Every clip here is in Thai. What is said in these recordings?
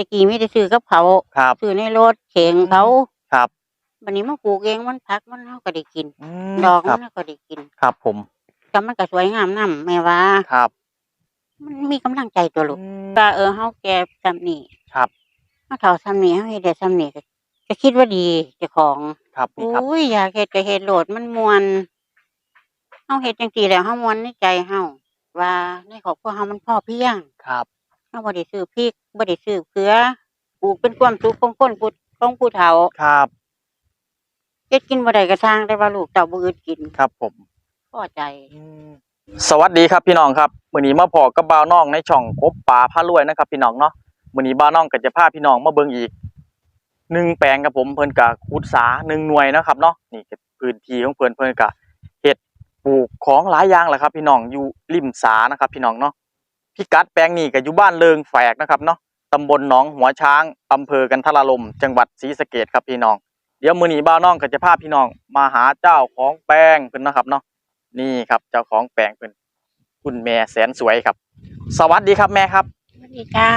ตะกี้มีแต่ซื้อกับเขาครับ ซื้อในรถเข็งเขาครับ วันนี้มาปลูกเองมันพักมันเฮาก็ได้กิน อืมดอกครัมับนเฮาก็ได้กินครับผมก็มันก็สวยงามนํแม่ว่า ครับมันมีกำลังใจตัวลูกอืม ก็เออเฮาแก่ซ้ำนี่ครับ เฮาเฒ่าซ้ำนี่เฮาเฮ็ดได้ซ้ำนี่ก็ก็คิดว่าดีเจ้าของ ครับนี่ครับ อุ้ยอยากเฮ็ดก็เฮ็ดโลดมันม่วนเฮาเฮ็ดจังซี่แล้วเฮาม่วนในใจเฮาว่าในครอบครัวเฮามันพอเพียง ครับ เฮาบ่ได้ซื้อพริกบ่ได้ซื้อเกลือปลูกเป็นความสุขของคนผู้ของผู้เฒ่าครับ เฮ็ดกินบ่ได้ก็สร้างแต่ว่าลูกเต้าบ่อึดกินครับผม พอใจสวัสดีครับพี่น้องครับมื้อนี้มาพอกับบ่าวน้องในช่องกบป่าพารวยนะครับ พี่น้องเนาะมื้อนี้บ่าวน้องก็จะพาพี่น้องมาเบิ่งอีกหนึ่งแปลงครับผมเพิ่นก็ขุดสาหนึ่งหน่วยนะครับเนาะนี่ก็พื้นที่ของเพิ่นเพิ่นก็เฮ็ดปลูกของหลายอย่างแหละครับ พี่น้องอยู่ริมสานะครับ พี่น้องเนาะ พิกัดแปลงนี้ก็อยู่บ้านเลิงแฝกนะครับเนาะตำบลหนองหัวช้างอำเภอกันทรลม จังหวัดศรีสะเกษครับพี่น้อง เดี๋ยวมื้อนี้บ่าวน้องก็จะพาพี่น้อง มาหาเจ้าของแปลงเพิ่นนะครับเนาะนี่ครับเจ้าของแปลงเพิ่นคุณแม่แสนสวยครับ สวัสดีครับแม่ครับ สวัสดีจ้า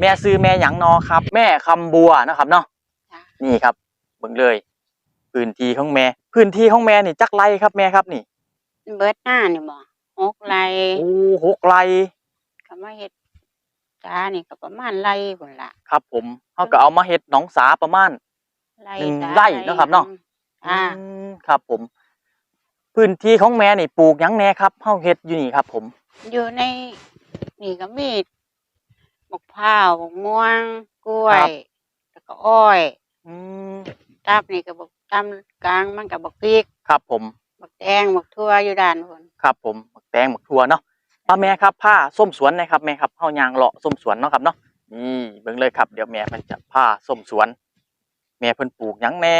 แม่ซื้อแม่หยังนอครับ แม่คำบัวนะครับเนาะจ้ะ นี่ครับเบิ่งเลย พื้นที่ของแม่ พื้นที่ของแม่นี่จักไรครับแม่ครับนี่เบิดหน้านี่บ่หกไร่โอ้หกไร ก็มาเฮ็ดจ้านี่ก็ประมาณไร่พุ่นล่ะ ครับ ผมเขาก็เอามาเฮ็ดหนองสาประมาณ ไร่หนึ่งจ้าไร่เนาะครับเนาะ อ่า อืมครับ ผม พื้นที่ของแม่นี่ปลูกหยังแหน่ครับเฮาเฮ็ดอยู่นี่ครับ ผม อยู่ในนี่ก็มีมะพร้าวมะม่วงกล้วย แล้วก็อ้อยอืมตับนี่ก็บักตามกลางมันก็บักพริกครับผม บักแตงบักทั่วอยู่ด้านบนครับผมหมักแตงหมักทั่วเนาะ ป้าแม่ครับผ้าส้มสวนนะครับแม่ครับเฮายางเลาะส้มสวนเนาะครับเนาะนี่เบิ่งเลยครับเดี๋ยวแม่เพิ่นจะผ้าส้มสวน แม่เพิ่นปลูกหยังแน่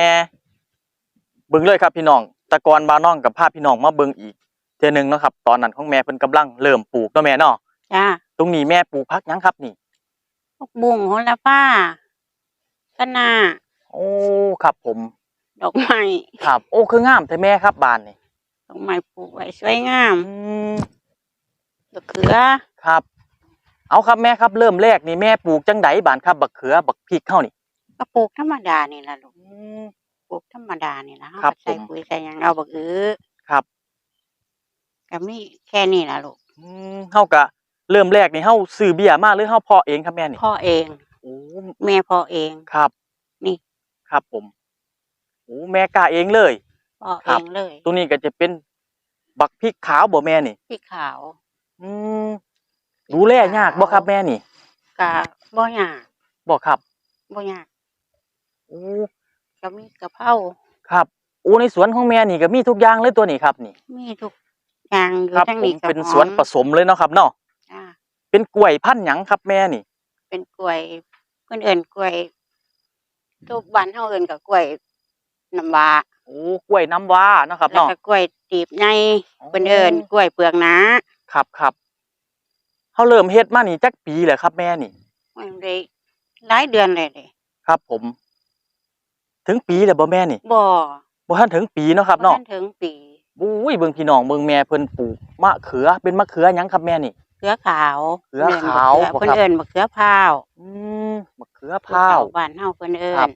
เบิ่งเลยครับพี่น้องแตะกอนบาวน้องกับพาพี่น้องมาเบิ่งอีกเทื่อหนึงเนาะครับ ตอนนั้นของแม่เพิ่นกำลังเริ่มปลูกเนาะแม่เนาะจ้าตรงนี้แม่ปลูกพักหยังครับนี่พวกบุ้งโหระพาคะน้าโอ้ครับผม ดอกไม้ครับ โอ้คืองามแต่แม่ครับบ้านนี่ดอกไม้ปลูกไว้สวยงามอืม ดอกเขือครับ เอาครับแม่ครับเริ่มแรกนี่แม่ปลูกจังไดบ้านครับบักเขือบักพริกเฮานี่ก็ปลูกธรรมดานี่ล่ะลูกอืม ปลูกธรรมดานี่ล่ะเฮาครับก็ใส่ผม ปุ๋ยใส่หยังเอาบักอื้อครับก็มีแค่นี้ล่ะลูกอืมเฮาก็เริ่มแรกนี่เฮาซื้อเบี้ยมาหรือเฮาเพาะเองครับแม่นี่พ่อเอง โอ้แม่พ่อเอง ครับนี่ ครับผมโอ้แม่กล้าเองเลย พ่อครัเอบงเลยตรงนี้ก็จะเป็นบักพริกขาวบ่แม่นี่ พี่ขาว อืมดูแลยากบ่ครับแม่นี่กะบ่ยากบ่ครับบ่ยากโอ้ก็มีกะเพราครับโอ้ในสวนของแม่นี่ก็มีทุกอย่างเลยตัวนี้ครับ นี่ มีทุกอย่างอยู่ครับทั้งผนี้มก็เป็นหอมสวนผสมเลยเนาะครับเนาะจ้าเป็นกล้วยพันธุ์หยังครับแม่นี่ เป็นกล้วยเพิ่นเอิ้นกล้วยทุกบ้านเฮาเอิ้นก็กล้วยน้ำว้าโอ้กล้วยน้ำว้าเนาะครับแล้วเนาะ ก็กล้วยตีบใหญ่เพิ่นเอิ้นกล้วยเปลือกหนา ครับครับเฮาเริ่มเฮ็ดมานี่จักปีแล้วครับ แม่นี่มันได้หลายเดือนเลยเด้ครับ ผม ถึงปีแล้วบ่แม่นี่บ่บ่ทันถึงปีเนาะครับเนาะบ่ทันถึงปีอุ้ยเบิ่งพี่น้องเบิ่งแม่เพิ่นปลูกมะเขือ เป็นมะเขือหยังครับแม่นี่เขือขาวเขือขาวบ่เพิ่นครับเอิ้นบักเขือพร้าวอืมมะเขือพร้าวบ้านเฮาเพิ่นเอิ้ครันบ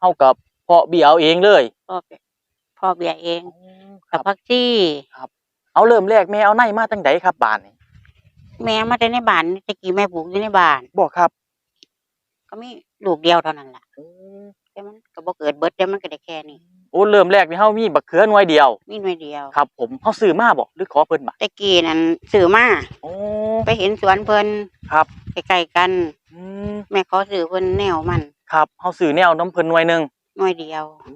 เฮากับเพาะเบี้ยเอาเองเลยพ่อเปียพ่อเบียเองครักับบพักซี่ เอาเริ่มแรกแม่เอาในมาตั้งใดครับบ้านนี่แม่มาแต่ในบ้านนี่ตะกี้แม่ปลูกอยู่ในบ้านบ่ครับก็มีลูกเดียวเท่านั้นล่ะโอ้แต่มันก็บ่เกิดเบิดเดี๋ยวมันก็ได้แค่นี้โอ้เริ่มแรกนี่เฮามีบักเขือหน่วยเดียว มีหน่วยเดียวครับ ผมเฮาซื้อมาบ่หรือขอเพิ่นมาตะกี้นั่นซื้อมาโอ้ไปเห็นสวนเพิ่นครับใกล้ๆกันอืมแม่ขอซื้อเพิ่นแนวมันครับเฮาซื้อแนวน้ำเพิ่นหน่วยหนึงหน่วยเดียวโอ้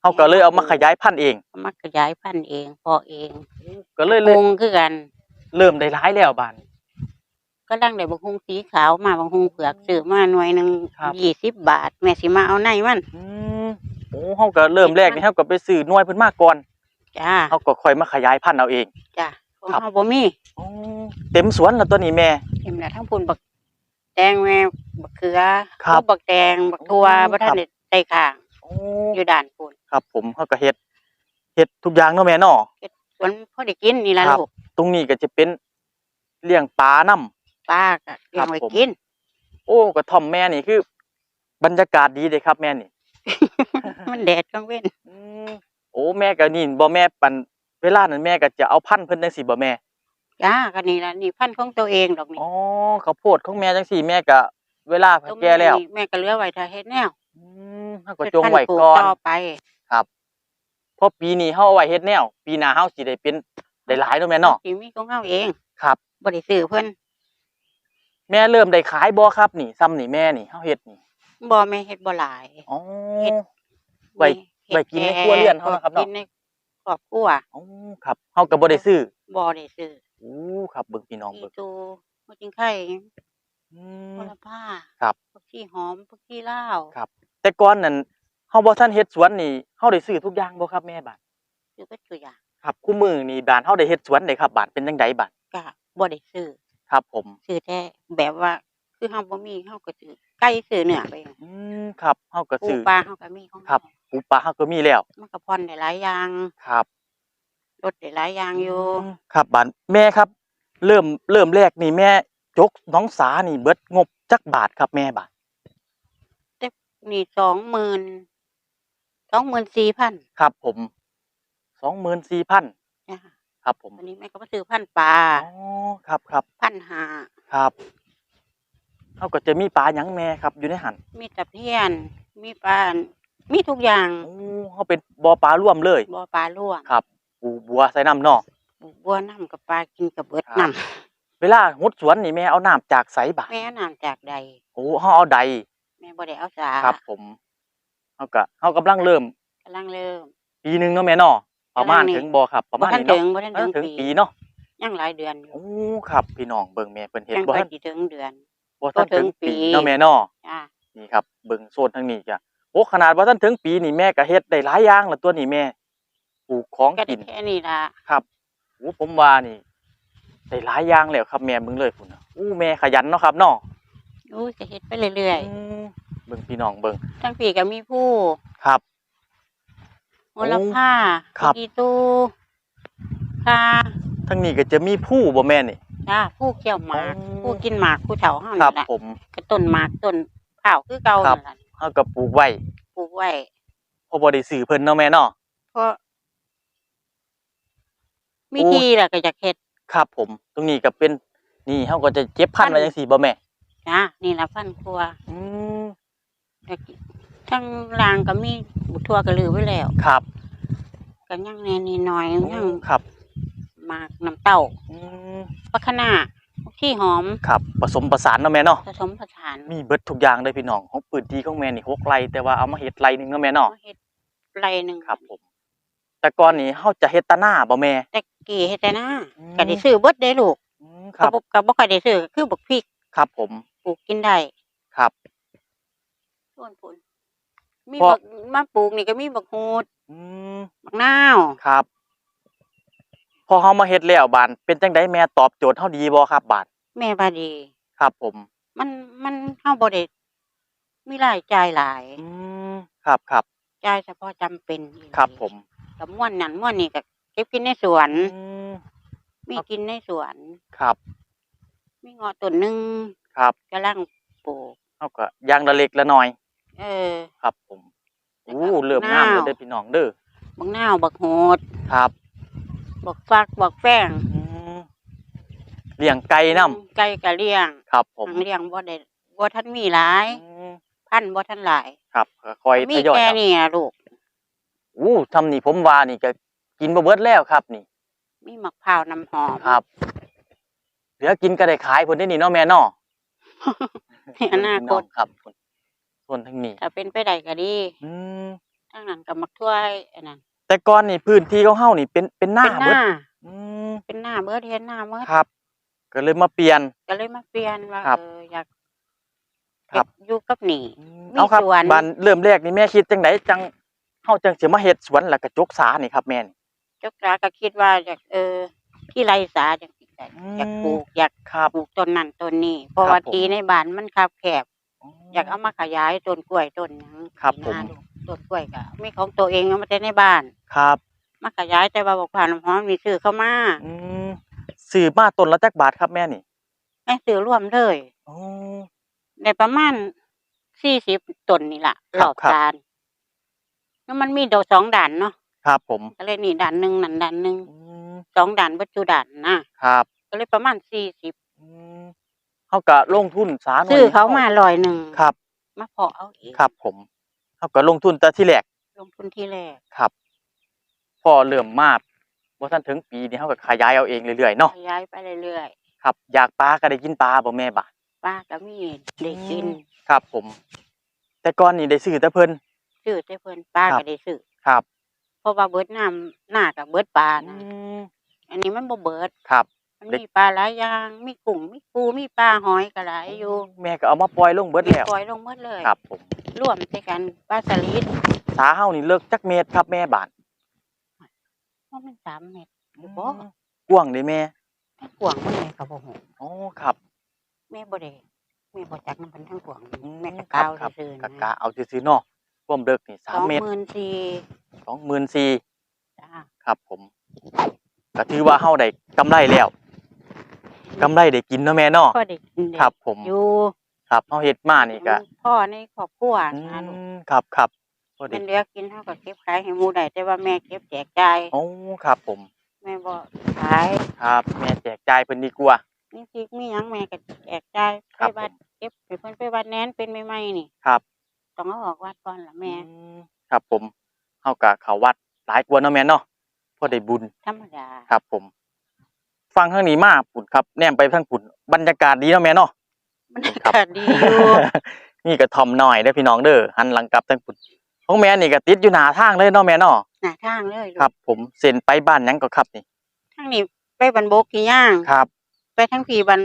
เฮาก็เลยเอามาขยายพันธุ์เองก็มาขยายพันธุ์เองพอเองก็เลยปเลยรุงคือกันเริ่มได้หลายแล้วบ้าน ก็ดังได้บักฮุงสีขาวมาบักฮุงเผือกซื้อมาหน่วยหนึงครับ ยี่สิบบาท แม่สิมาเอาในมันอืมโอ้เฮาก็เริ่มแรกนี่เฮาก็ไปซื้อหน่วยเพิ่นมาก่อนจ้าเฮาก็ค่อยมาขยายพันธุ์เอาเอง จ้าของครับ เฮาบ่มีโอ้เต็มสวนแล้วตัวนี้แม่ เห็นแล้วทั้งปุ่นบักแตงแม่บักเขือครับบักแตงบักทั่วโอ้บ่ทันได้ได้ข้างโอ้อยู่ด้านปุ่น ครับ ผมเฮาก็เฮ็ดเฮ็ดทุกอย่างเนาะแม่เนาะ สวนพอได้กินนี่ล่ะครับ ลูกตรงนี้ก็จะเป็นเลี้ยงปลานํ ป้าก็เลี้ยงไว้ครับผม กิน โอ้กระท่อมแม่นี่คือ บรรยากาศดีเลยครับแม่นี่มันแดดกลางเว้นอืมโอ้แม่ก็นี่บ่แม่ปันเวลานั้นแม่ก็จะเอาพันธุ์เพิ่นจังซี่บ่แม่จ้ากันนี่ละนี่พันธุ์ของตัวเองดอกนี่อ๋อข้าวโพดของแม่จังซี่แม่ก็เวลาเพิ่นแก่แล้วนี่แม่ก็เหลือไว้ถ้าเฮ็ดแนวอืมเฮาก็จงไว้เฮ็ดพันธุ์ปลูก่อนต่อไป เพราะปีนี้เฮาเอาไว้เฮ็ดแนว ปีหน้าเฮาสิได้เป็นได้หลายเนาะแม่เนาะสิมีของเฮาเองครับบ่ได้ซื้อเพิ่นแม่เริ่มได้ขายบ่ครับ นี่ซ้ำนี่แม่นี่เฮาเฮ็ดนี่บ่แม่เฮ็ดบ่หลายอ๋อเฮ็ดไว้เฮ็ดไว้กินในครัวเรือนเฮานะครับเนาะกินในครอบครัวอ๋อครับเฮาก็บ่ได้ซื้อบ่ได้ซื้อโอ้ครับเบิ่งพี่น้องอีเบิ่งตูหัวจิงไข่อืโหมระพาครับผักชีหอมผักชีลาวครับ แต่ก่อนนั้น เฮาบ่ทันเฮ็ดสวนนี่เฮาได้ซื้อทุกอย่างบ่ครับแม่บาดซื้อเบิดตัวอย่างครับคู่มือนี่บานเฮาได้เฮ็ดสวนได้ครับบาดเป็นจังไดบาดก็บ่ได้ซื้อครับ ผมซื้อแต่แบบว่า คือเฮาบ่มีเฮาก็ซื้อไก่ซื้อเนื้อไปอืมครับเฮาก็ปูซื้อปลาเฮาก็มีของครับเฮาปูปลาเฮาก็มีแล้ว มันก็ผ่อนได้หลายอย่างครับลดได้หลายอย่างอยู่มครับบาดแม่ครับ เริ่มเริ่มแรกนี่แม่จกน้องสานี่เบิดงบจักบาทครับแม่บาดนี่สองหมื่น สองหมื่นสี่พันครับผม24,000จ้ะครับผมวันนี้แม่ก็มาซื้อพันปลาอ๋อครับครับพันหาครับเฮาก็จะมีปลาหยังแม่ครับ อยู่ในหันมีตะเพียน มีปลามีทุกอย่างโอ้เฮาเป็นบ่อปลาร่วมเลยบ่อปลาล่วงครับปูบัวใส่น้ำเนาะปลูกบัวน้ำกับปลากินกับเบิดครับน้เวลาหดสวนนี่แม่เอาน้ำจากไสบาดำแม่เอาน้ำจากใดโอ้เฮาเอาใดแม่บ่ได้เอาสาครับผม เฮาก็เฮากำลังเริ่ม กำลังเริ่ม ปีหนึงเนาะแม่เนาะประมาณกำลังนี่ถึงบ่ครับ ประบ่มาณทันนี้ถึเนาะงบ่ทันเอถึองถึงปี ปีเนาะยังหลายเดือนอยู่โอ้ครับ พี่น้องเบิ่งแม่เพิ่นเฮ็ดยังบ่ค่อทัยนสิถึงเดือน บ่ทันบ่ถึถึงงปี ปีเนาะแม่เนาะจ้านี่ครับเบิ่งโซนทางนี้จ้ะโอ้ขนาดว่าทันถึงปีนี่แม่ก็เฮ็ดได้หลายอย่างแล้วตัวนี้แม่ปลูกของก็ได้กิน แค่นี้ล่ะครับโอ้ผมว่านี่ได้หลายอย่างแล้วครับแม่เบิ่งเลยพุ่นน่ะอู้แม่ขยันเนาะครับเนาะอู้จะเฮ็ดไปเรื่อยอืม เบิ่งพี่น้องเบิ่งๆทั้งปีก็มีผู้ครับ โหระพาครับ อีตูค่ะทั้งนี้ก็จะมีผู้บ่แม่นี่ จ้าผู้เกี่ยวหมากอ๋อ ผู้กินหมากผู้เฒ่าเฮาครันี่บ แหละผมก็ต้นหมากต้นข้าวคือเก่าครันั่บนล่ะเฮาก็ปลูกไว้ปลูกไว้เพราะบ่ได้ซื้อเพิ่นเนาะแม่เนาะ เพราะมีโอ้ ที่แหละก็จะเฮ็ด ครับผม ตรงนี้ก็เป็นนี่เฮาก็จะเก็บพันธุ์ไว้จังซี่บ่แม่ จ้านี่ละพันครัวอืมแล้วก็ ทั้งรางก็มีบุทั่วก็ลือไว้แล้วครับก็ยังแน่นี่น้อยยังครับหมากน้ำเต้าอืมปะคะน้าที่หอมครับผสมผสานเนาะแม่เนาะผสมผสานมีเบิดทุกอย่างเลยพี่น้องของพื้นที่ของแม่นี่หกไร่แต่ว่าเอามาเฮ็ดไร่หนึงเนาะแม่เนาะเฮ็ดไรหนึ่งครับผมแต่ก่อนนี่เฮาจะเฮ็ดแตะหน้าบ่แม่แต่กี่เฮ็ดแต่หน้าอืมก็ได้ซื้อเบิดได้ลูกอืมครับก็บ่ก็บ่ค่อยได้ซื้อคือบักพริกครับ ผมปลูกกินได้ครับ ส่วนผล มีเพราะ บักมาปลูกนี่ก็มีบักฮูดอืมบักนาวครับ พอเฮามาเฮ็ดแล้วบานเป็นจังไดแม่ตอบโจทย์เฮาดีบ่ครับบาดแม่ว่าดี ครับ ผม มันมันเฮาบ่ได้มีรายจ่ายหลายอืมครับครับจ่ายเฉพาะจำเป็นอีหลีครับผมก็ม่วนนั่นม่วนนี่ก็เก็บกินในสวน อืมมีกินในสวน ครับมีเงาะต้นหนึงครับกำลังปลูกเฮาก็อย่างละเล็กละน้อย เออ ครับ ผมแล้วอู้ก็เริ่มงามแล้วนาวเด้อพี่น้องเด้อบักนาวบักโหดครับบักฟักบักแป้งอืมเลี้ยงไก่นํไก่ก็เลี้ยงครับ ผม ทางเลี้ยงบ่ได้บ่ทันมีหลาย อืมพันธุ์บ่ทันหลาย ครับก็ค่อยมีทยอยแค่เอานี้อะลูก อู้ทำนี่ผมว่านี่ก็กินบ่เบิดแล้วครับ นี่ มีมะพร้าวน้ำหอมครับเหลือกินก็ได้ขายพุ่นได้นี่เนาะแม่เนาะในอนาคตครับพุ่น ส่วนทางนี้ถ้าเป็นไปได้ก็ดีอืมทางนั้นก็มักถ้วยอันนั้นแต่ก่อนนี่พื้นที่ของเฮานี่เป็นเป็นหน้าเป็นหเบิดน้าอืมเป็นหน้าเบิดเฮ็ดหน้าเบิดครับ ก็เลยมาเปลี่ยน ก็เลยมาเปลี่ยนว่าครับเอออยากครับเก็อยู่กับหนี่มีเอาครับสวน บ้านเริ่มแรกนี่แม่คิดจังไดจังเฮาจังสิมาเฮ็ดสวนแล้วก็จกสานี่ครับแม่น เจ้าราก็คิดว่าอยากเออ ที่ไรสาจังสิได้อืม อยากปลูกอยากครับ ปลูกต้นนั้นต้นนี้เพราะครับว่าผม ที่ในบ้านมันคับแคบ อยากเอามาขยายต้นกล้วยต้นหยังครับที่หน้าผมลูกต้นกล้วยก็มีของตัวเองเอามาแต่ในบ้าน ครับ มาขยายแต่ว่าบอกผ่านน้ำหอมมีซื้อเข้ามาอืมซื้อมาต้นละจักบาทครับแม่นี่แม่ซื้อร่วมเลยอ๋อได้ประมาณสี่สิบต้นนี่ล่ะครรับอบครับตาลแล้วมันมีดอกสองด่านเนาะครับผมก็เลยนี่ด่านหนึ่งนั่นด่านหนึ่งอืมสองด่านวัตจุด่านนะครับ ก็เลยประมาณสี่สิบอืม เฮาก็ลงทุนสาหน่อยซื้อเขามาลอยหนึ่งครับ มาเพาะเอาเองครับผมเฮาก็ลงทุนแต่ที่แรกลงทุนที่แรกครับพอเริ่มมาบ่ทันถึงปีนี้เฮาก็ขยายเอาเองเรื่อยๆเนาะขยายไปเรื่อยครับ อยากปลาก็ได้กินปลาบ่แม่บาดๆป้าก็มีได้กินครับผม แต่ก่อนนี่ได้ซื้อแต่เพิ่นซื้อแต่เพิ่นป้าครัก็บได้ซื้อครับเพราะว่าเบิดน้ำหน้ากับเบิดปลาอืนะมอันนี้มันบ่เบิดครับ มันเด็กมีปลาหลายอย่าง มีกุ้งมีปูมีปลาหอยก็หลายอยู่แม่ก็เอามาปล่อยลงเบิดแล้วปล่อยลงหมดเลยครับผมรวมใส่กันปลาสลิดสาเฮานี่เลิกจักเม็ดครับแม่บาดเพราะมันสามเม็ดบ่กว้างเด้แม่ทั้งกวางมันเลยก็บ่ฮู้อ๋อครับ แม่บ่ได้แม่บ่จักนำเพิ่นทั้งกวางอืแม่ก็ครักาวครับซื่อๆกะนะกะเอาซื่อๆเนาะความเลิกนี่3เมตร24,000 24,000จ้าครับผมก็ถือว่าเฮาได้กำไรแล้ว กำไรได้กินเนาะแม่เนาะก็ได้กินได้ครับผม อยู่ครับเฮาเฮ็ดมานี่ก็พ่อในครอบครัวอืนะลูกมครับครับพอดีเป็นเหลือกินเฮาก็เก็บขายให้หมู่ได้แต่ว่าแม่เก็บแจกจ่ายโอ้ครับ ผมแม่บ่ขายครับ แม่แจกจ่ายเพิ่นดีกว่า นี่พริกมีหยังแม่ก็แจกจ่ายครัไปบวัดเก็บให้เพิ่นไปวัดแหนนเป็นใหม่ๆนี่ครับ ต้องเอาออกวัดก่อนล่ะแม่ อืมครับผมเฮาก็เข้าวัดหลายกว่าเนาะแม่เนาะพอได้บุญธรรมดาครับผม ฟังทางนี้มาปุ่นครับแนมไปทางปุ่นบรรยากาศดีเนาะแม่เนาะมันอากาศดีอยู่นี่ก็ทอมหน่อยเด้อพี่น้องเด้อหันหลังกลับทางปุ่นของแม่นี่ก็ติดอยู่หน้าทางเลยเนาะแม่เนาะหน้าทางเลยลูกครับ ผมเซ็นไปบ้านหยังก็ครับนี่ทางนี้ไปบันบกกี่ย่างครับ ไปทางพี่บัน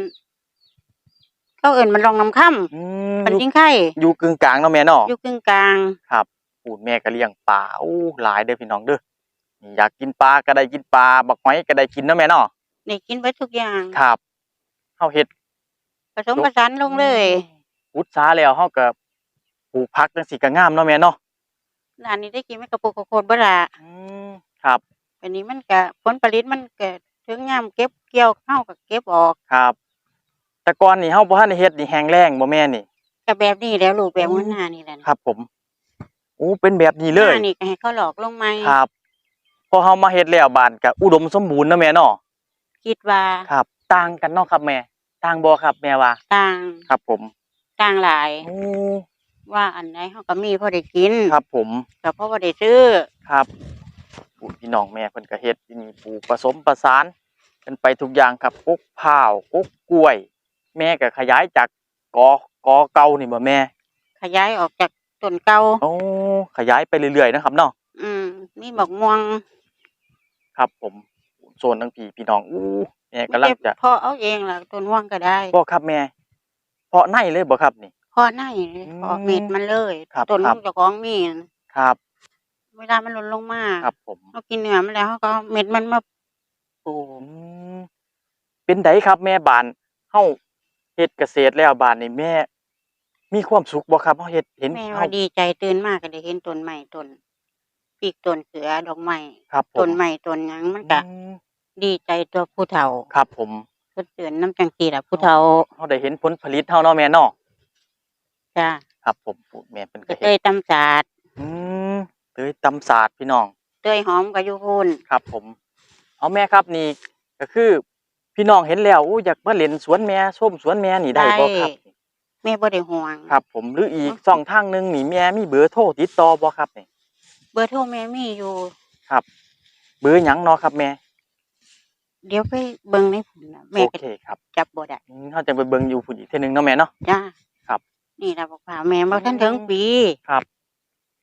เขาเอิ้นมันรองน้ำค่อืมำมันอยู่จิงไข่อยู่กึ่งกลางเนาะแม่เนาะอยู่กึ่งกลางครับปูนแม่ก็เลี้ยงปลาอู้หลายเด้อพี่น้องเด้อนี่อยากกินปลาก็ได้กินปลาบักหอยก็ได้กินเนาะแม่เนาะ ได้กินไว้ทุกอย่างครับเฮาเฮ็ดผสมผสานลงเลยอุตสาห์แล้วเฮาก็ปลูกผักจังซี่ก็งามเนาะแม่เนาะร้านนี้ได้กินไม่กระปุกกระโคดบ่ล่ะอืมครับอันนี้มันก็ผลผลิตมันก็ถึงยามเก็บเกี่ยวเฮาก็เก็บออกครับ แต่ก่อนนี่เฮาบ่ทันได้เฮ็ดนี่แห้งแล้งบ่แม่นี่ก็แบบนี้แล้วลูกแบบอืมหัวหน้านี่แหละครับ ผมโอ้เป็นแบบนี้เลยหน้านี่ก็ให้เขาหลอกลงไหมครับ พอเฮามาเฮ็ดแล้วบ้านก็อุดมสมบูรณ์เนาะแม่เนาะ คิดว่าครับต่างกันเนาะครับแม่ต่างบ่ครับแม่ว่าต่างครับ ผมต่างหลายโอ้ว่าอันไหนเฮาก็มีพอได้กินครับ ผมก็เพราะว่าได้ซื้อครับปู่พี่น้องแม่เพิ่นก็เฮ็ดที่นี่ปลูกผสมประสานกันไปทุกอย่างครับกกพร้าวกกกล้วย แม่ก็ขยายจากกอกอเก่านี่บ่แม่ ขยายออกจากต้นเก่าโอ้ขยายไปเรื่อยๆนะครับเนาะอืมมีบักม่วง ครับผมโซนทั้งพี่พี่น้องอู้แม่กำลังจะพอเอาเองล่ะต้นม่วงก็ได้บ่ครับแม่เพาะในเลยบ่ครับนี่พอในเลยอืมพอเม็ดมันเลยครับต้นครัม่บวงเจ้าของมีน่ะครับเวลามันหล่นลงมาครับผมเรากินเนื้อมันแล้วเขาก็เอาเม็ดมันมาปลูกอืมเป็นไดครับ แม่บ้านเฮาเฮ็ดเกษตรแล้วบ้านนี่แม่ มีความสุขบ่ครับเฮาเฮ็ดเห็นแม่เฮาว่าดีใจตื่นมากก็ได้เห็นต้นใหม่ต้นปีกต้นเสือดอกไม้ครับผมต้นใหม่ต้นหยังมันก็อืม ดีใจตัวผู้เฒ่าครับ ผมเพิ่นเตือนน้ำจังสีล่ะผู้เฒ่าเฮาได้เห็นผลผลิตเฮาเนาะแม่เนาะจ้าครับ ผมแม่เพิ่นก็ก็เฮ็เตดยตำสาดอืมเตยตำศาสตร์พี่น้อง เตยหอมก็อยู่พูนครับ ผม เอาแม่ครับนี่ก็คือ พี่น้องเห็นแล้วอู้อยากมาเล่นสวนแม่ชมสวนแม่นี่ได้บ่ครับ แม่บ่ได้ห่วง ครับ ผมหรืออีกช่องทางหนึงนี่แม่มีเบอร์โทรติดต่อบ่ครับนี่เบอร์โทรแม่มีอยู่ เบอร์หยังเนาะครับแม่ เดี๋ยวไปเบิ่งในผุนน่ะแม่โอก็เคครับจับบ่ได้อืมเฮาจะไปเบิ่งอยู่พุ่นอีกเทื่อนึงเนาะแม่เนาะ จ้าครับ นี่ล่ะบอกว่าแม่บ่ทันถึงปี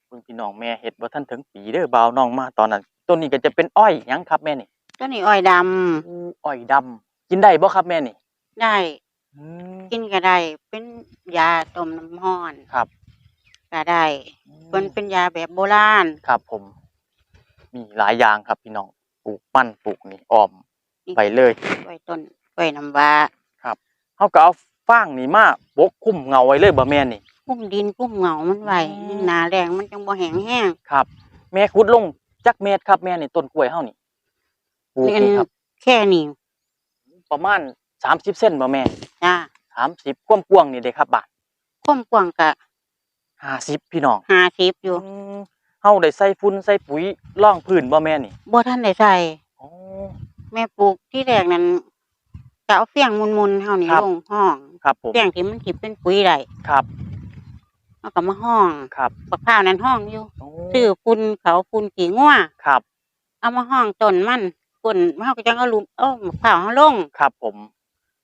เพิ่นพี่น้องแม่เฮ็ดบ่ทันถึงปีเด้อบ่าวน้องมาตอนนั้นต้นนี้ก็จะเป็นอ้อยหยังครับแม่นี่ต้นนี้อ้อยดำอู้อ้อยดำกินได้บ่ครับแม่นี่ได้อืม กินก็ได้ เป็นยาต้มน้ำร้อนครับ ก็ได้เป็นเป็นยาแบบโบราณ ครับผม มีหลายอย่างครับพี่น้องปลูกมันปลูกนี่อ้อมนี่ ไปเลยไว้ต้นไว้น้ำว้าเฮาก็เอาฟางนี่มาปกคลุมเงาไว้เลยบ่แม่นี่ปุ้มดินปุ้มเหงามันไว้อืม หนาแรงมันจังบ่แห้งแห้งครับ แม่ขุดลงจักเม็ดครับแม่นี่ต้นกล้วยเฮานี่ปลูกนี่อันนี่ครับ แค่นี้ประมาณ30เซนบ่แม่จ้า30ความกว้างนี่เด้ครับบาทความกว้างก็50พี่น้อง50อยู่อืมเฮาได้ใส่ฝุ่นใส่ปุ๋ยร่องพื้นบ่แม่นี่บ่ทันได้ใส่อ๋อ แม่ปลูกที่แรกนั้นจะเอาเฟียงมุนๆเฮานี่ครับ ลงห้องครับผมเฟียงที่มันสิเป็นปุ๋ยได้ครับเฮาก็มาห้องครับบักพร้าวนั้นห้องอยู่โอ้ซื้อฝุ่นเขาฝุ่นขี้งัวครับเอามาห้องต้นมันก้นเฮาก็จังเอาลุมเอาบักพร้าวเฮาลง ครับผม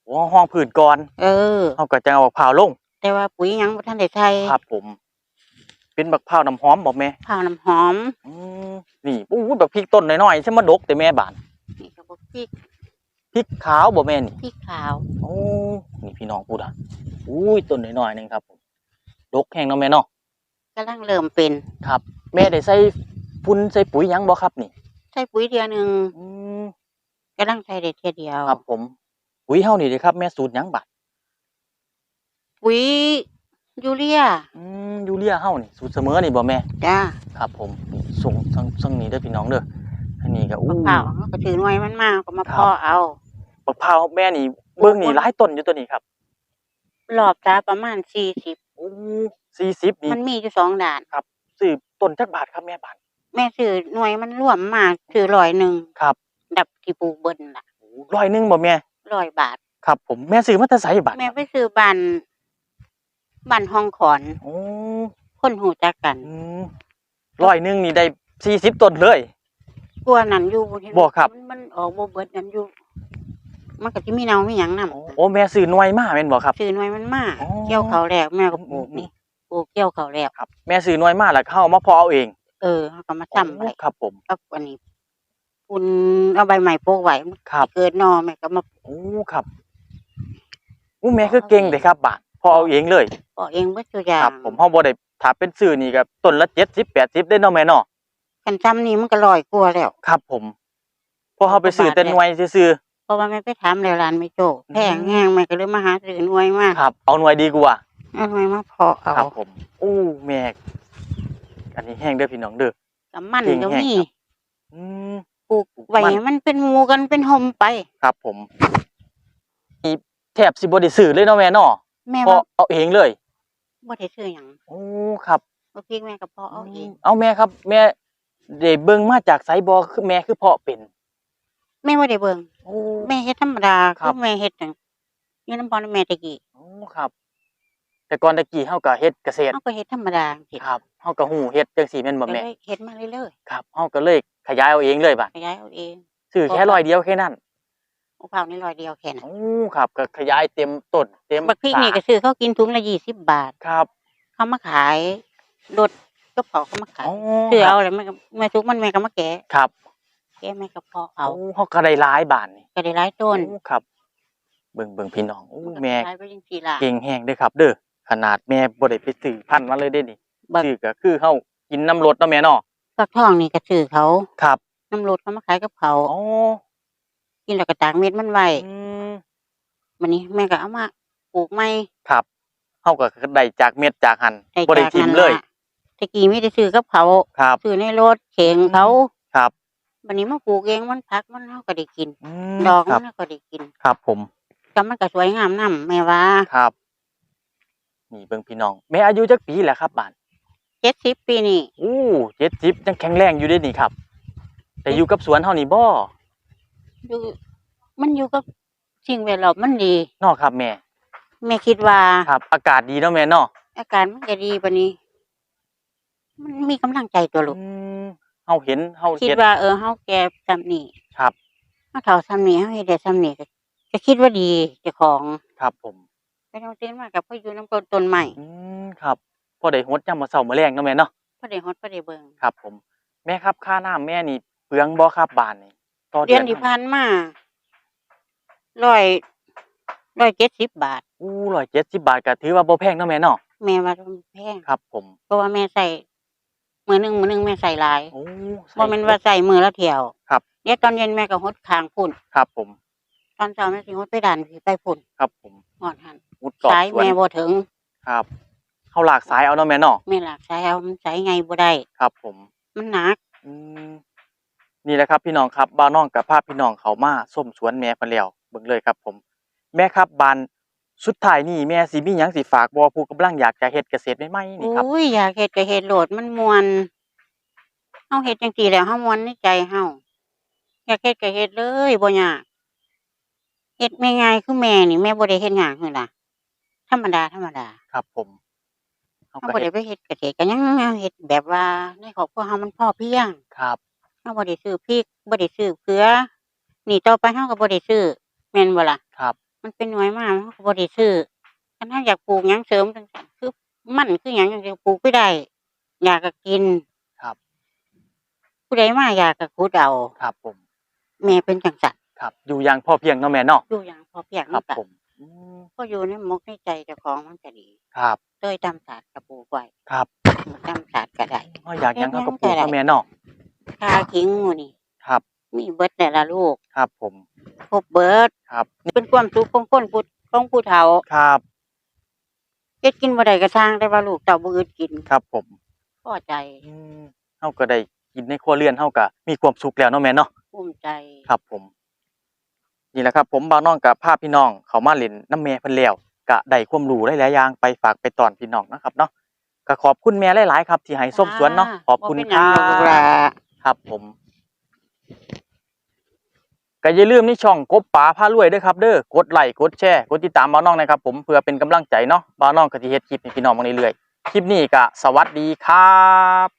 โอ้ห้องพื้นก่อนเออเฮาก็จะเอาบักพร้าวลงแต่ว่าปุ๋ยยังบ่ทันได้ใส่ครับผม เป็นบักพร้าวน้ำหอมบ่แม่พร้าวน้ำหอมอืมนี่อู้บักพริกต้นน้อยๆใช่มาดกแต่แม่บานนี่ก็บ่ พริกพริกขาวบ่แม่นี่พริกขาวโอ้นี่พี่น้องพูดอะอุ้ยต้นน้อยๆหนึงครับผมดกแห้งเนาะแม่เนาะกำลังเริ่มเป็นครับ แม่ได้ใส่ฝุ่นใส่ปุ๋ยหยังบ่ครับนี่ ใส่ปุ๋ยเดียวหนึงอืมกำลังใส่ได้เทียเดียวครับ ผม ปุ๋ยเฮานี่เด้ครับ แม่สูตรหยังบัดปุ๋ยยูเรียอืมยูเรียเฮานี่สูตรเสมอนี่บ่แม่จ้าครับ ผมนี่ส่งส่งส่งนี้เด้อพี่น้องเด้อ อันนี้ก็อู้บักพร้าวเฮาก็ถือหน่วยมันมาก็มาครับเพาะเอาบักพร้าวแม่นี่เบิ่งนี่หลายต้นอยู่ตัวนี้ครับรอบตาประมาณ40โอ้40นี่มันมีอยู่สองด่าน ซื้อต้นจักบาทครับแม่บาทแม่ซื้อหน่วยมันรวมมาซื้อร้อยหนึ่งครับดับที่ปลูกเบิ้นล่ะโอ้ร้อยหนึงบ่แม่ร้อยบาท ครับ ผมแม่ซื้อมาแต่ไสบาทแม่ไปซื้อบ้านบ้านห้องขอน โอ้คนหูจักกัน อืมร้อยหนึงนี่ได้40ต้นเลย กลัวนั่นอยู่เห็นบ่ครับ มันมันออกบ่เบิดนั่นอยู่ มันก็สิมีเนามีหยังนำโอ้โอ้แม่ซื้อหน่วยมาแม่นบ่ครับ ซื้อหน่วยมันมาอ๋อ เกี่ยวเขาวแล้วแม่ก็ปลูกอืมนี่ปลูกเกี่ยวเขาวแล้วครับ แม่ซื้อหน่วยมาแล้วเข้ามาเพาะเอาเองเออเฮาก็มาซ้ำไว้โอ้ครับผมกับอันนี้คุณเอาใบใหม่โปกไว้มันครับเกิดหนอแม่ก็มาโอ้ครับโอ้แม่คือเก่งเด้ครับบาทเพอเอาเองเลย ปอกเองเบิดตัวอย่างครับผมเฮาบ่ได้ถ้าเป็นซื้อนี่ก็ต้นละ70 80ได้เนาะแม่เนาะ กันซ้ำนี่มันก็ร้อยกว่าแล้ว ครับผมเพอเฮาไปซื้อแต่หน่วยซื่อเพราะว่าแม่ไปถามแล้วร้านไม่โจอืมแพงแห้งแม่ก็เลยมาหาซื้อหน่วยมาๆครับ เอาหน่วยดีกว่า เอาหน่วยมาเพาะเอาครับผมโอ้แม่อันนี้แห้งเด้อพี่น้องเด้อ กับมันเก่งก็แห้งมีครับอืมปลูกปลูกไว้มัน ให้มันเป็นหมูกันเป็นหมไป ครับผมนี่แทบสิบ่ได้ซื้อเลยเนาะแม่เนาะแม่เพว่าราะเอาเองเลย บ่ได้ซื้อหยังโอ้ครับ บ่พริกแม่ก็เพาะเอาเอง เอาแม่ครับ แม่ ได้เบิ่งมาจากไสบ่คือแม่คือเพาะเป็น แม่บ่ได้เบิ่งโอ้ แม่เฮ็ดธรรมดาครัคืบ อแม่เฮ็ดจังอยู่นำพ่อแม่ตะกี้โอ้ครับ แต่ก่อนตะกี้เฮาก็เฮ็ดเกษตร เฮาก็เฮ็ดธรรมดาสิครับเฮาก็ฮู้เฮ็ดจังซี่แม่นบ่ก็แม่เลยเฮ็ดมาเรื่อยครับเฮาก็เลยขยายเอาเองเลยบัดๆขยายเอาเองซื้อแค่ร้อยเดียวแค่นั้นมะพร้าวนี่ร้อยเดียวแค่นั้นโอ้ครับก็ขยายเต็มต้น เต็มบักพริกนี่ก็สาซื้อเขากินถุงละ20บาท ครับ เขามาขายรถ ก็เผาเขามาขายโอ้ซื้อครับเอาแล้วแม่ก็แม่ทุกมันแม่ก็มาแกะครับแกะแม่ก็เพาะเอาโอ้เฮาก็ได้หลายบาทนี่ก็ได้หลายต้นโอ้ครับ เบิ่งเบิ่งพี่น้องโอ้แม่ขายไปจังซี่ล่ะเก่งแฮงเด้อครับ เด้อขนาดแม่บ่ได้ไปซื้อพันธุ์มาเลยเด้นี่บักซื้อก็คือเฮากินน้ำรดเนาะแม่เนาะฟักทองนี่ก็ซื้อเขาครับน้ำรถเขามาขายกับเขาอ๋อกินแล้วก็ตากเม็ดมันไว้อืมวันนี้แม่ก็เอามาปลูกใหม่ ครับเฮาก็ได้จากเม็ดจากหันได้บ่ได้จากทิมนั้นเลย ล่ะ ตะกี้ไม่ได้ซื้อกับเขาครับ ซื้อในรถเข่งเขาครับ วันนี้มาปลูกเองมันพักมันเฮาก็ได้กิน อืมดอกคมัรับ นเฮาก็ได้กินครับผมก็มันก็สวยงามนํแม่ว่าครับ นี่เบิ่งพี่น้อง แม่อายุจักปีแหละครับบ้าน70ปีนี่อู้70ยังแข็งแรงอยู่เด้นี่ครับ แต่อยู่กับสวนเฮานี่บ่อยู่มันอยู่กับสิ่งแวดล้อมมันดีเนาะครับแม่ แม่คิดว่า ครับ อากาศดีเนาะแม่เนาะ อาการมันจะดีปานนี้ มันมีกำลังใจตัวลูกอืมเฮาเห็นเฮาคิดเฮ็ดว่าเออเฮาแก่ซ้ำนี่ครับ เฮาเฒ่าซ้ำนี่เฮาเฮ็ดได้ซ้ำนี่ก็ก็คิดว่าดีเจ้าของครับผม ไปต้องเต้นมากับพ่ออยู่น้ำต้นต้นใหม่อืมครับพอได้ฮดยามมื้อเช้ามื้อแลงเนาะแม่เนาะพ่อได้ฮอดพ่อได้เบิ่งครับ ผม แม่ครับค่าน้ำแม่นี่เปลืองบ่ครับบ้านนี่ต่อเดือนที่ผ่านมาร้อยร้อยเจ็ดสิบบาท อู้170บาทก็ถือว่าบ่แพงเนาะแม่เนาะแม่ว่ามันแพงครับผม เพราะว่าแม่ใส่ มือหนึงมือหนึงแม่ใส่หลายโอ้ใส่บ่แม่นว่าใส่มือละเที่ยวครับเดี๋ยวตอนเย็นแม่ก็ฮดคางพุ่น ครับผม ตอนเช้าแม่สิฮดไปด่านพี่ไปพุ่นครับผมฮอดหันมุดสอบสายสวนแม่บ่ถึงครับเฮาลากสายเอาเนาะแม่เนาะแม่หลักสายเอามันใช้ไงบ่ได้ ครับ ผม มันหนัก อืมนี่แหละครับพี่น้องครับบ้านน้องกับภาพพี่น้องเขามาส้มสวนแม่เพิ่นแล้วเบิ่งเลยครับ ผม แม่ครับบาน สุดท้ายนี่แม่สิมีหยังสิฝากบ่ผู้กำลังอยากจะเฮ็ดเกษตรใหม่ๆนี่ครับ อุ้ยอยากเฮ็ดก็เฮ็ดโลดมันม่วนเฮาเฮ็ดจังซี่แล้วเฮาม่วนในใจเฮาอยากเฮ็ดก็เฮ็ดเลยบ่ยากเฮ็ดไม่ง่ายคือแม่นี่แม่บ่ได้เฮ็ดหยังคือล่ะธรรมดาธรรมดาครับ ผมเฮาเฮาก็บ่เฮ็ได้ดไปเฮ็ดเกษตรก็ยังเฮ็ดแบบว่าในครอบครัวเฮามันพอเพียงครับเฮาบ่ได้ซื้อพริกบ่ได้ซื้อเกลือนี่ต่อไปเฮาก็บ่ได้ซื้อแม่นบ่ล่ะ ครับ มันเป็นหน่วยมาเฮาก็บ่ได้ซื้อคันเฮาอยากปลูกหยังเสริมจังซั่นคือมันคือหยังจังซี่ปลูกไปได้ อยากก็กินครับ ผู้ใดมาอยากก็ขุดเอาครับ ผมแม่เป็นจังซั่นครับ อยู่อย่างพอเพียงเนาะแม่เนาะอยู่อย่างพอเพียงครับมันก็ผมอืมก็อยู่ในมกในใจเจ้าของมันก็ดีครับเต้ยตำศาสตร์ก็ปลูกไว้ครับตำศาสตร์ก็ได้เฮาอยากหยังเฮ็เฮาดหยังก็ปลูกก็ได้เนาะแม่เนาะ คาขิงหมู่นี่ครับ มีเบิดแต่ละลูกครับผมครบเบิดครับเป็นความสุขของคนผู้ของผู้เฒ่าครับเฮ็ดกินบ่ได้ก็สร้างแต่ว่าลูกเต้าบ่อึดกินครับผมพอใจอืมเฮาก็ได้กินในครัวเรือนเฮาก็มีความสุขแล้วเนาะแม่เนาะภูมิใจครับผม นี่แหละครับ ผมบ่าวน้องกับพาพี่น้อง เขามาเล่นน้ำแม่เพิ่นแล้วก็ได้ความรู้หลายๆอย่างไปฝากไปตอนพี่น้องนะครับเนาะก็ขอบคุณแม่หลายๆครับ ที่ให้ส้มสวนเนาะขอบคุณเป็นหคยัรังดอกลูกหลาบครับผม ก็อย่าลืมนี่ช่องกบป๋าผ้ารวยด้วยครับเด้อกดไลค์กดแชร์กดติดตามบ้าน้องนะครับผมเพื่อเป็นกำลังใจเนาะบ้าน้องก็สิเฮ็ดคลิปให้พี่น้องมาเรื่อยๆคลิปนี้ก็สวัสดีครับ